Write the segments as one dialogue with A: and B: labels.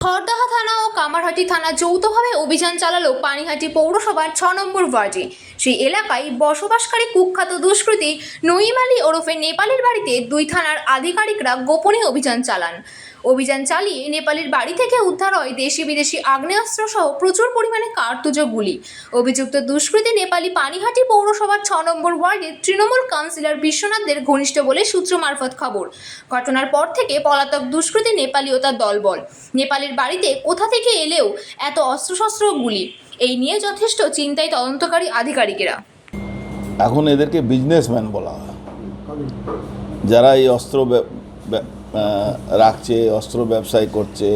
A: খড়দহা থানা ও কামারহাটি থানা যৌথভাবে অভিযান চালালো পানিহাটি পৌরসভার ছ নম্বর ওয়ার্ডে। সেই এলাকায় বসবাসকারী কুখ্যাত দুষ্কৃতী নইম আলী ওরফে নেপালের বাড়িতে দুই থানার আধিকারিকরা গোপনে অভিযান চালান। অভিযান চালিয়ে নেপালের বাড়ি থেকে উদ্ধার হয় দেশি বিদেশি আগ্নেয়াস্ত্র সহ প্রচুর পরিমাণে কার্তুজ গুলি অভিযুক্ত দুষ্কৃতী নেপালি পানিহাটি পৌরসভার ছ নম্বর ওয়ার্ডের তৃণমূল কাউন্সিলর বিশ্বনাথদের ঘনিষ্ঠ বলে সূত্র মারফত খবর। ঘটনার পর থেকে পলাতক দুষ্কৃতী নেপালি ও তার দলবল। নেপালের বাড়িতে কোথা থেকে এলেও এত অস্ত্রশস্ত্র গুলি এই নিয়ে যথেষ্ট চিন্তায় তদন্তকারী আধিকারিকেরা।
B: এখন এদেরকে বিজনেসম্যান বলা হয়। যারা এই অস্ত্র রাখছে অস্ত্র ব্যবসায় করছে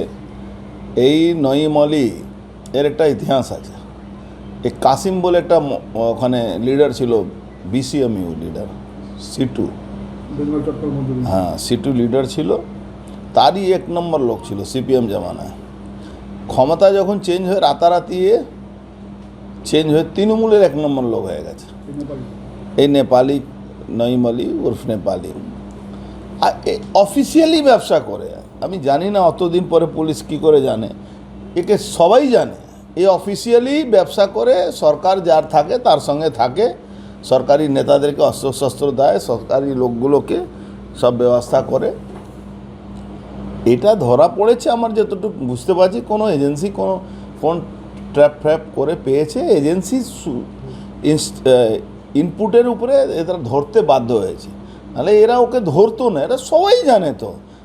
B: এই নঈম আলী এর একটা ইতিহাস আছে। এই কাসিম বলে একটা ওখানে লিডার ছিল বিসিএমইউ লিডার সিটু হ্যাঁ সিটু লিডার ছিল তারই এক নম্বর লোক ছিল সিপিএম জামানায়। ক্ষমতা যখন চেঞ্জ হয়ে রাতারাতি চেঞ্জ হয়ে তৃণমূলের এক নম্বর লোক হয়ে গেছে। এই নেপালি। নঈম আলী উর্ফ নেপালি। অফিসিয়ালি ব্যবসা করে। আমি জানি না অতদিন পরে পুলিশ কি করে জানে। একে সবাই জানে। এ অফিসিয়ালি ব্যবসা করে, সরকার যার থাকে তার সঙ্গে থাকে। সরকারি নেতাদেরকে অস্ত্রশস্ত্র দেয়, সরকারি লোকগুলোকে সব ব্যবস্থা করে। এটা ধরা পড়েছে আমার যতটুকু বুঝতে পারছি। কোনো এজেন্সি কোনো কোন ট্র্যাপ ফ্র্যাপ করে পেয়েছে। এজেন্সি ইনপুটের উপরে এরা ধরতে বাধ্য হয়েছে। নাহলে এরা ওকে ধরতো না এরা সবাই জানে তো।